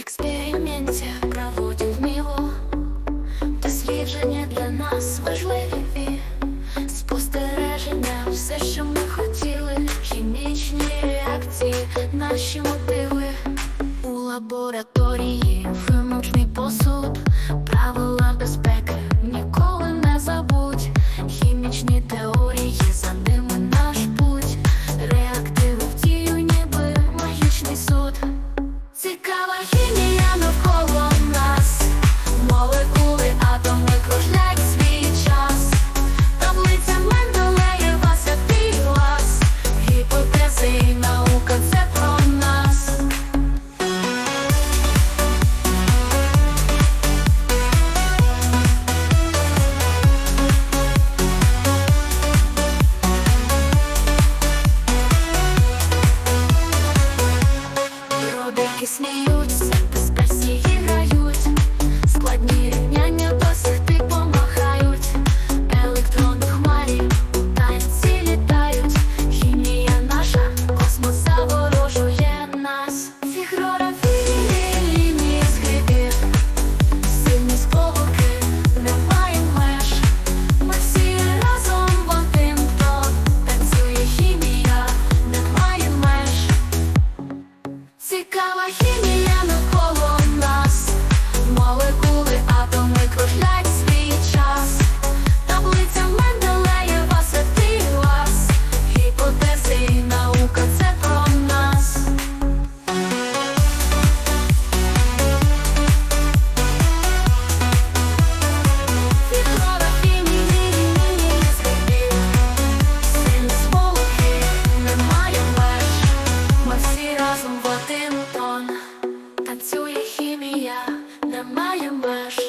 Експерименті проводять міло, дослідження для нас важливі спостереження, все, що ми хотіли, хімічні реакції, наші мотиви у лабораторії вимушний посуд. сміються, безпеці грають, складні рівня. Kawahimiya моя Маша.